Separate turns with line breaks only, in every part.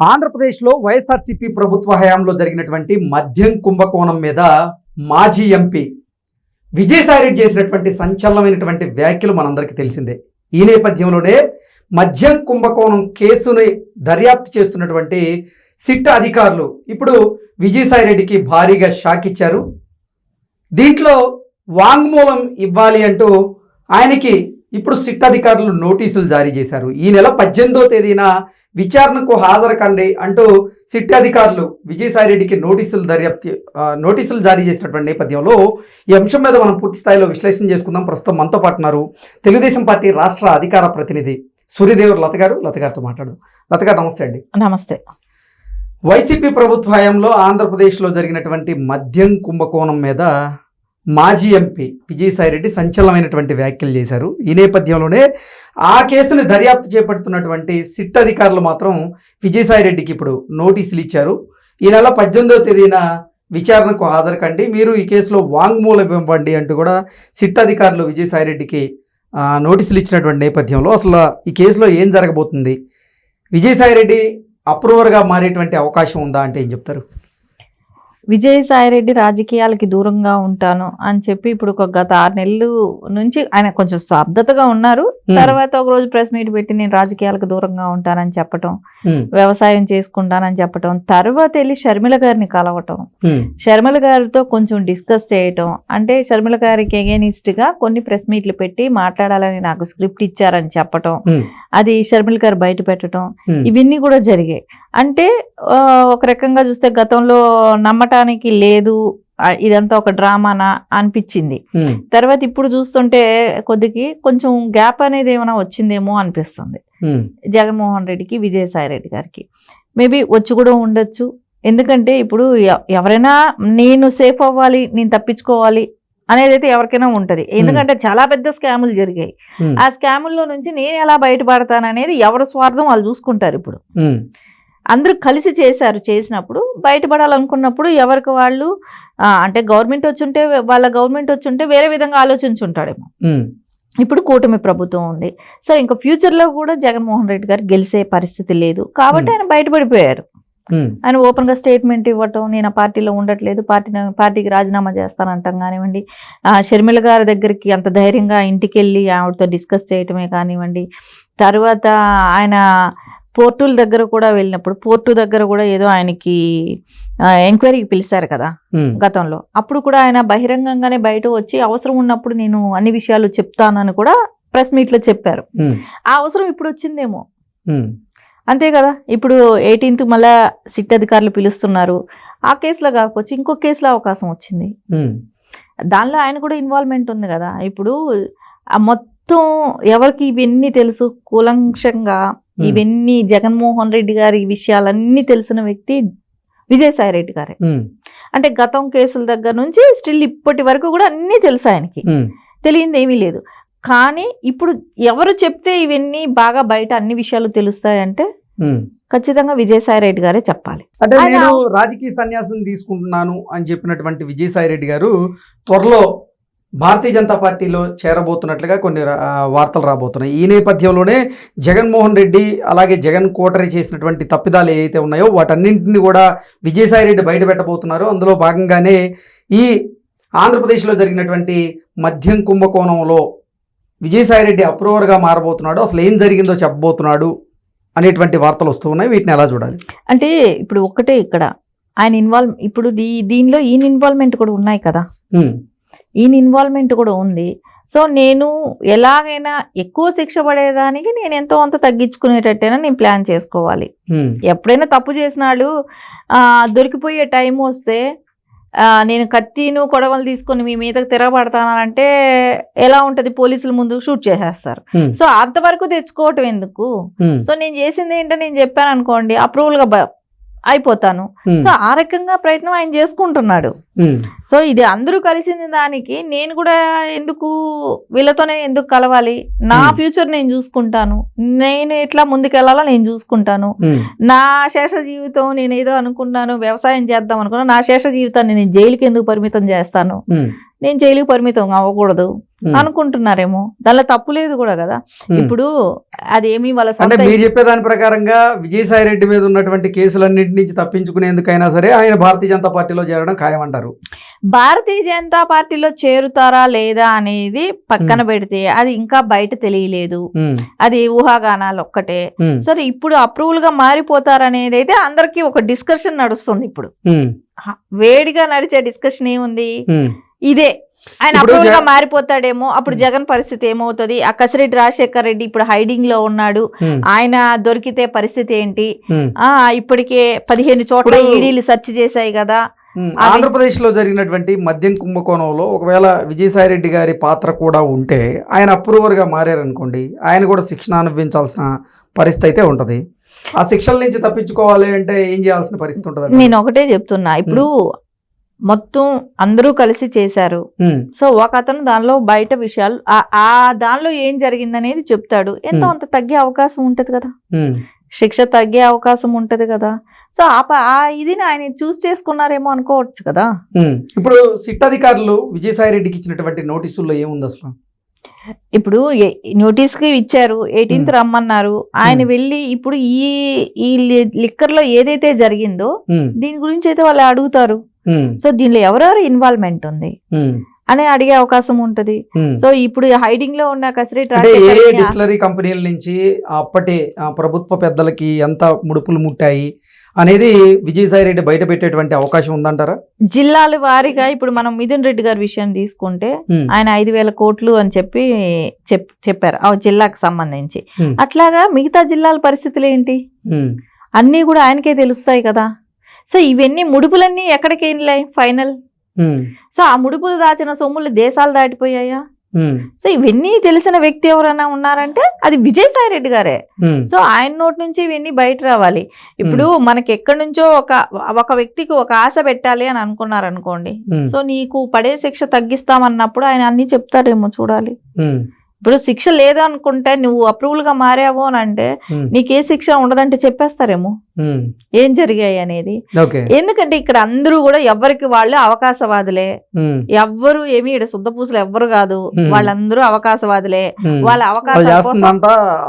ఆంధ్రప్రదేశ్లో వైఎస్ఆర్సీపీ ప్రభుత్వ హయాంలో జరిగినటువంటి మద్యం కుంభకోణం మీద మాజీ ఎంపీ విజయసాయిరెడ్డి చేసినటువంటి సంచలనమైనటువంటి వ్యాఖ్యలు మనందరికీ తెలిసిందే. ఈ నేపథ్యంలోనే మద్యం కుంభకోణం కేసుని దర్యాప్తు చేస్తున్నటువంటి సిట్ అధికారులు ఇప్పుడు విజయసాయిరెడ్డికి భారీగా షాక్ ఇచ్చారు. దీంట్లో వాంగ్మూలం ఇవ్వాలి అంటూ ఆయనకి ఇప్పుడు సిట్ అధికారులు నోటీసులు జారీ చేశారు. ఈ నెల పద్దెనిమిదో తేదీన విచారణకు హాజరు కండి అంటూ సిట్ అధికారులు విజయసాయిరెడ్డికి నోటీసులు దర్యాప్తు నోటీసులు జారీ చేసినటువంటి నేపథ్యంలో ఈ అంశం మీద మనం పూర్తి స్థాయిలో విశ్లేషణ చేసుకుందాం. ప్రస్తుతం మనతో పాటు ఉన్నారు తెలుగుదేశం పార్టీ రాష్ట్ర అధికార ప్రతినిధి సూర్యదేవర్ లత గారు. లత గారితో మాట్లాడదాం. లత గారు నమస్తే అండి.
నమస్తే.
వైసీపీ ప్రభుత్వ హయాంలో ఆంధ్రప్రదేశ్లో జరిగినటువంటి మద్యం కుంభకోణం మీద మాజీ ఎంపీ విజయసాయిరెడ్డి సంచలనమైనటువంటి వ్యాఖ్యలు చేశారు. ఈ నేపథ్యంలోనే ఆ కేసును దర్యాప్తు చేపడుతున్నటువంటి సిట్ అధికారులు మాత్రం విజయసాయిరెడ్డికి ఇప్పుడు నోటీసులు ఇచ్చారు. ఈ నెల పద్దెనిమిదవ తేదీన విచారణకు హాజరుకండి. మీరు ఈ కేసులో వాంగ్మూలం ఇవ్వండి అంటూ కూడా సిట్ అధికారులు విజయసాయిరెడ్డికి నోటీసులు ఇచ్చినటువంటి నేపథ్యంలో అసలు ఈ కేసులో ఏం జరగబోతుంది? విజయసాయిరెడ్డి అప్రూవర్గా మారేటువంటి అవకాశం ఉందా అంటే ఏం చెప్తారు?
విజయసాయిరెడ్డి రాజకీయాలకి దూరంగా ఉంటాను అని చెప్పి ఇప్పుడు ఒక గత ఆరు నెలలు నుంచి ఆయన కొంచెం స్తబ్దతగా ఉన్నారు. తర్వాత ఒక రోజు ప్రెస్ మీట్ పెట్టి నేను రాజకీయాలకు దూరంగా ఉంటానని చెప్పటం వ్యవసాయం చేసుకుంటానని చెప్పటం తర్వాత వెళ్ళి షర్మిల గారిని కలవటం. షర్మిల గారితో కొంచెం డిస్కస్ చేయటం. అంటే షర్మిల గారికి against గా కొన్ని ప్రెస్ మీట్లు పెట్టి మాట్లాడాలని నాకు స్క్రిప్ట్ ఇచ్చారని చెప్పటం. అది షర్మిల గారు బయట పెట్టడం ఇవన్నీ కూడా జరిగాయి. అంటే ఒక రకంగా చూస్తే గతంలో నమ్మటానికి లేదు ఇదంతా ఒక డ్రామానా అనిపించింది. తర్వాత ఇప్పుడు చూస్తుంటే కొద్దికి కొంచెం గ్యాప్ అనేది ఏమైనా వచ్చిందేమో అనిపిస్తుంది. జగన్మోహన్ రెడ్డికి విజయసాయి రెడ్డి గారికి. మేబీ వచ్చి కూడా ఉండొచ్చు. ఎందుకంటే ఇప్పుడు ఎవరైనా నేను సేఫ్ అవ్వాలి నేను తప్పించుకోవాలి అనేది అయితే ఎవరికైనా ఉంటది. ఎందుకంటే చాలా పెద్ద స్కాములు జరిగాయి. ఆ స్కాముల్లో నుంచి నేను ఎలా బయటపడతాను అనేది ఎవరి స్వార్థం వాళ్ళు చూసుకుంటారు ఇప్పుడు. అందరూ కలిసి చేశారు చేసినప్పుడు బయటపడాలనుకున్నప్పుడు ఎవరికి వాళ్ళు అంటే గవర్నమెంట్ వచ్చుంటే వాళ్ళ గవర్నమెంట్ వచ్చుంటే వేరే విధంగా ఆలోచించుంటాడేమో. ఇప్పుడు కూటమి ప్రభుత్వం ఉంది. సో ఇంకా ఫ్యూచర్లో కూడా జగన్మోహన్ రెడ్డి గారు గెలిచే పరిస్థితి లేదు. కాబట్టి. ఆయన బయటపడిపోయారు.
హ్మ్,
ఆయన ఓపెన్గా స్టేట్మెంట్ ఇవ్వటం నేను ఆ పార్టీలో ఉండట్లేదు పార్టీ పార్టీకి రాజీనామా చేస్తానంటాం కానివ్వండి. ఆ, షర్మిల గారి దగ్గరికి అంత ధైర్యంగా ఇంటికి వెళ్ళి ఆవిడతో డిస్కస్ చేయటమే కానివ్వండి. తర్వాత ఆయన పోర్టుల దగ్గర కూడా వెళ్ళినప్పుడు పోర్టు దగ్గర కూడా ఏదో ఆయనకి ఎంక్వైరీకి పిలిచారు కదా
హ్మ్,
గతంలో. అప్పుడు కూడా ఆయన బహిరంగంగానే బయట వచ్చి అవసరం ఉన్నప్పుడు నేను అన్ని విషయాలు చెప్తానని కూడా ప్రెస్ మీట్లో చెప్పారు.
హ్మ్,
ఆ అవసరం ఇప్పుడు వచ్చిందేమో. అంతే కదా? ఇప్పుడు ఎయిటీన్త్ మళ్ళా సిట్ అధికారులు పిలుస్తున్నారు. ఆ కేసులో కాకపోవచ్చు ఇంకో కేసులో అవకాశం వచ్చింది. దానిలో ఆయన కూడా ఇన్వాల్వ్మెంట్ ఉంది కదా? ఇప్పుడు మొత్తం ఎవరికి ఇవన్నీ తెలుసు? కూలంక్షంగా. ఇవన్నీ జగన్మోహన్ రెడ్డి గారి విషయాలన్నీ తెలిసిన వ్యక్తి విజయసాయి రెడ్డి గారే. అంటే గతం కేసుల దగ్గర నుంచి స్టిల్ ఇప్పటి వరకు కూడా అన్నీ తెలుసు ఆయనకి. తెలియంది ఏమీ లేదు. కానీ ఇప్పుడు ఎవరు చెప్తే ఇవన్నీ బాగా బయట అన్ని విషయాలు తెలుస్తాయంటే. ఖచ్చితంగా విజయసాయి రెడ్డి గారే చెప్పాలి.
అంటే నేను రాజకీయ సన్యాసం తీసుకుంటున్నాను అని చెప్పినటువంటి విజయసాయి రెడ్డి గారు త్వరలో భారతీయ జనతా పార్టీలో చేరబోతున్నట్లుగా కొన్ని వార్తలు రాబోతున్నాయి. ఈ నేపథ్యంలోనే జగన్మోహన్ రెడ్డి అలాగే జగన్ కోటరీ చేసినటువంటి తప్పిదాలు ఏవైతే ఉన్నాయో వాటన్నింటిని కూడా విజయసాయి రెడ్డి బయట పెట్టబోతున్నారు. అందులో భాగంగానే ఈ ఆంధ్రప్రదేశ్లో జరిగినటువంటి మద్యం కుంభకోణంలో విజయసాయి రెడ్డి అప్రూవర్గా మారబోతున్నాడు అసలు ఏం జరిగిందో చెప్పబోతున్నాడు అనేటువంటి వార్తలు వస్తూ ఉన్నాయి. వీటిని ఎలా చూడాలి?
అంటే ఇప్పుడు ఒక్కటే ఇక్కడ. ఆయన ఇన్వాల్వ్ ఇప్పుడు దీ దీనిలో ఈయన ఇన్వాల్వ్మెంట్ కూడా ఉన్నాయి కదా. ఈయన ఇన్వాల్వ్మెంట్ కూడా ఉంది. సో నేను ఎలాగైనా ఎక్కువ శిక్ష పడేదానికి నేను ఎంతో అంత తగ్గించుకునేటట్టేనా నేను ప్లాన్ చేసుకోవాలి. ఎప్పుడైనా తప్పు చేసిన వాళ్ళు ఆ, దొరికిపోయే టైం వస్తే నేను కత్తిను కొడవలు తీసుకొని మీ మీదకి తిరగబడతానంటే ఎలా ఉంటుంది? పోలీసుల ముందు షూట్ చేసేస్తారు. సో అంతవరకు తెచ్చుకోవటం ఎందుకు? సో నేను చేసింది ఏంటో నేను చెప్పాను అనుకోండి అప్రూవల్గా బ- అయిపోతాను. సో ఆ రకంగా ప్రయత్నం ఆయన చేసుకుంటున్నాడు. సో ఇది అందరూ కలిసిన దానికి నేను కూడా ఎందుకు వీళ్ళతోనే ఎందుకు కలవాలి? నా. ఫ్యూచర్ నేను చూసుకుంటాను. నేను ఎట్లా ముందుకెళ్ళాలో నేను చూసుకుంటాను. నా శేష జీవితం నేను ఏదో అనుకున్నాను వ్యవసాయం చేద్దాం అనుకున్నా నా శేష జీవితాన్ని నేను జైలుకి ఎందుకు పరిమితం చేస్తాను? నేను జైలుకి పరిమితం అవ్వకూడదు. అనుకుంటున్నారేమో. దానిలో తప్పు లేదు కూడా కదా. ఇప్పుడు అదేమి వాళ్ళ
అంటే మీరు చెప్పే దాని ప్రకారంగా విజయసాయి రెడ్డి మీద ఉన్నటువంటి కేసులన్నింటి నుంచి తప్పించుకునేందుకైనా సరే ఆయన భారతీయ జనతా పార్టీలో చేరడం ఖాయమంటారు.
భారతీయ జనతా పార్టీలో చేరుతారా లేదా అనేది పక్కన పెడితే అది ఇంకా బయట తెలియలేదు. అది ఊహాగానాలు ఒక్కటే. సరే ఇప్పుడు అప్రూవల్గా మారిపోతారనేది అయితే అందరికి ఒక డిస్కషన్ నడుస్తుంది ఇప్పుడు. వేడిగా నడిచే డిస్కషన్ ఏముంది? ఇదే. ఆయన
ఇప్పుడు
అప్రూవల్గా
జ-
మారిపోతాడేమో అప్పుడు జగన్ పరిస్థితి ఏమవుతుంది? ఆ కసిరెడ్డి రాజశేఖర్ రెడ్డి ఇప్పుడు హైడింగ్లో ఉన్నాడు. ఆయన దొరికితే పరిస్థితి ఏంటి. ఆ ఇప్పటికే పదిహేను చోట్ల ఈడీలు సెర్చ్ చేశాయి కదా.
ఉమ్,
అవి-
ఆంధ్రప్రదేశ్లో జరిగినటువంటి మద్యం కుంభకోణంలో ఒకవేళ విజయసాయి రెడ్డి గారి పాత్ర కూడా ఉంటే ఆయన అప్రూవర్గా మారారనుకోండి ఆయన కూడా శిక్షణ అనుభవించాల్సిన పరిస్థితి అయితే ఉంటుంది. ఆ శిక్షల నుంచి తప్పించుకోవాలి అంటే ఏం చేయాల్సిన పరిస్థితి ఉంటుంది
నేను ఒకటే చెప్తున్నా. ఇప్పుడు మొత్తం అందరూ కలిసి చేశారు. సో ఒక అతను దానిలో బయట విషయాలు ఆ- ఆ దానిలో ఏం జరిగిందనేది చెప్తాడు. ఎంతో. అంత తగ్గే అవకాశం ఉంటది కదా. శిక్ష తగ్గే అవకాశం ఉంటది కదా. సో ఆ ఇదిని ఆయన చూస్ చేసుకున్నారేమో అనుకోవచ్చు కదా.
ఇప్పుడు సిట్ అధికారులు విజయసాయి రెడ్డికి ఇచ్చినటువంటి నోటీసుల్లో ఏముంది అసలు?
ఇప్పుడు నోటీస్కి ఇచ్చారు ఎయిటీన్త్ రమ్మన్నారు. ఆయన. వెళ్ళి ఇప్పుడు ఈ ఈ లిక్కర్లో ఏదైతే జరిగిందో దీని గురించి అయితే వాళ్ళు అడుగుతారు. సో దీనిలో ఎవరెవరు ఇన్వాల్వ్మెంట్ ఉంది?
ఉమ్,
అని అడిగే అవకాశం ఉంటది. సో ఇప్పుడు హైడింగ్లో ఉన్న
డిస్టిలరీ కంపెనీల నుంచి అప్పటి ప్రభుత్వ పెద్దలకి ఎంత ముడుపులు ముట్టాయి అనేది విజయసాయి రెడ్డి బయట పెట్టేటువంటి అవకాశం ఉందంటారా?
జిల్లాల వారీగా ఇప్పుడు మనం మిథున్ రెడ్డి గారి విషయం తీసుకుంటే ఆయన ఐదు వేల కోట్లు అని చెప్పి చెప్ చెప్పారు. ఆ జిల్లాకు సంబంధించి. అట్లాగా మిగతా జిల్లాల పరిస్థితులు ఏంటి? అన్నీ కూడా ఆయనకే తెలుస్తాయి కదా. సో ఇవన్నీ ముడుపులన్నీ ఎక్కడికి వెళ్ళాయి? ఫైనల్ సో ఆ ముడుపులు దాచిన సొమ్ములు దేశాలు దాటిపోయాయా? సో ఇవన్నీ తెలిసిన వ్యక్తి ఎవరైనా ఉన్నారంటే అది విజయసాయి రెడ్డి గారే. సో ఆయన నోటి నుంచి ఇవన్నీ బయట రావాలి. ఇప్పుడు మనకి ఎక్కడి నుంచో ఒక ఒక వ్యక్తికి ఒక ఆశ పెట్టాలి అని అనుకున్నారు అనుకోండి సో నీకు పడే శిక్ష తగ్గిస్తామన్నప్పుడు ఆయన అన్ని చెప్తారేమో చూడాలి. ఇప్పుడు శిక్ష లేదు అనుకుంటే నువ్వు అప్రూవల్గా మారావు అని అంటే నీకు ఏ శిక్ష ఉండదంటే చెప్పేస్తారేమో. ఏం జరిగాయి అనేది? ఎందుకంటే ఇక్కడ అందరూ కూడా ఎవరికి వాళ్ళు అవకాశవాదులే. ఎవ్వరు ఏమి ఇక్కడ శుద్ధపూసలు ఎవ్వరు కాదు. వాళ్ళందరూ అవకాశవాదులే. వాళ్ళ అవకాశం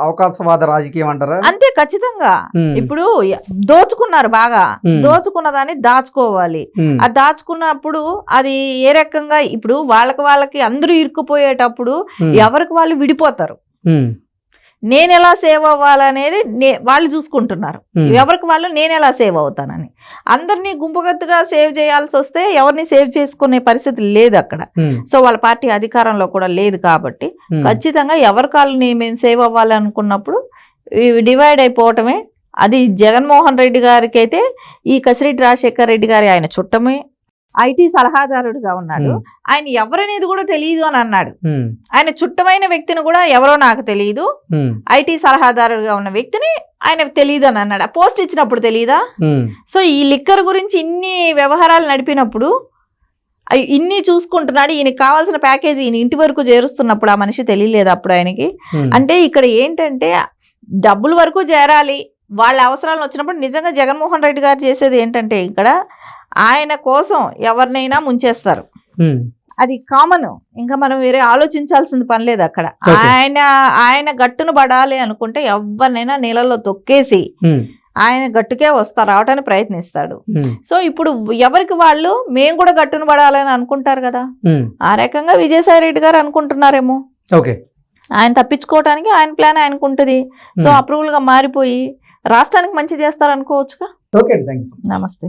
అవకాశవాద రాజకీయం అంటారా?
అంతే ఖచ్చితంగా. ఇప్పుడు దోచుకున్నారు బాగా. దోచుకున్న దాన్ని దాచుకోవాలి. ఆ దాచుకున్నప్పుడు అది ఏ రకంగా ఇప్పుడు వాళ్ళకి వాళ్ళకి అందరూ ఇరుక్కుపోయేటప్పుడు ఎవరికి వాళ్ళు విడిపోతారు. నేను ఎలా సేవ్ అవ్వాలనేది నే- వాళ్ళు చూసుకుంటున్నారు. ఎవరికి వాళ్ళు నేను ఎలా సేవ్ అవుతానని. అందరినీ గుంపుగత్తుగా సేవ్ చేయాల్సి వస్తే ఎవరిని సేవ్ చేసుకునే పరిస్థితి లేదు అక్కడ. సో వాళ్ళ పార్టీ అధికారంలో కూడా లేదు కాబట్టి ఖచ్చితంగా ఎవరి కాళ్ళని మేము సేవ్ అవ్వాలి అనుకున్నప్పుడు డివైడ్ అయిపోవటమే. అది జగన్మోహన్ రెడ్డి గారికి అయితే ఈ కసిరెడ్డి రాజశేఖర్ రెడ్డి గారి ఆయన చుట్టమే ఐటీ సలహాదారుడిగా ఉన్నాడు. ఆయన ఎవరనేది కూడా తెలియదు అని అన్నాడు. ఆయన చుట్టమైన వ్యక్తిని కూడా ఎవరో నాకు తెలియదు ఐటీ సలహాదారుడిగా ఉన్న వ్యక్తిని ఆయనకు తెలియదు అని అన్నాడు. పోస్ట్ ఇచ్చినప్పుడు తెలియదా సో ఈ లిక్కర్ గురించి ఇన్ని వ్యవహారాలు నడిపినప్పుడు ఇన్ని చూసుకుంటున్నాడు ఈయనకి కావాల్సిన ప్యాకేజీ ఈయన ఇంటి వరకు చేరుస్తున్నప్పుడు ఆ మనిషి తెలియలేదు అప్పుడు ఆయనకి. అంటే ఇక్కడ ఏంటంటే డబ్బుల వరకు చేరాలి. వాళ్ళ అవసరాలు వచ్చినప్పుడు నిజంగా జగన్మోహన్ రెడ్డి గారు చేసేది ఏంటంటే ఇక్కడ ఆయన కోసం ఎవరినైనా ముంచేస్తారు. అది కామన్. ఇంకా మనం వేరే ఆలోచించాల్సింది పని లేదు అక్కడ. ఆయన ఆయన గట్టును పడాలి అనుకుంటే ఎవరినైనా నీళ్ళలో తొక్కేసి ఆయన గట్టుకే వస్తారు రావడానికి ప్రయత్నిస్తాడు. సో ఇప్పుడు ఎవరికి వాళ్ళు మేము కూడా గట్టును పడాలని అనుకుంటారు కదా? ఆ రకంగా విజయసాయి రెడ్డి గారు అనుకుంటున్నారేమో.
ఓకే.
ఆయన తప్పించుకోవడానికి ఆయన ప్లాన్ ఆయనకు ఉంటుంది సో అప్రూవల్గా మారిపోయి రాష్ట్రానికి మంచి చేస్తారనుకోవచ్చుగా?
ఓకే
నమస్తే.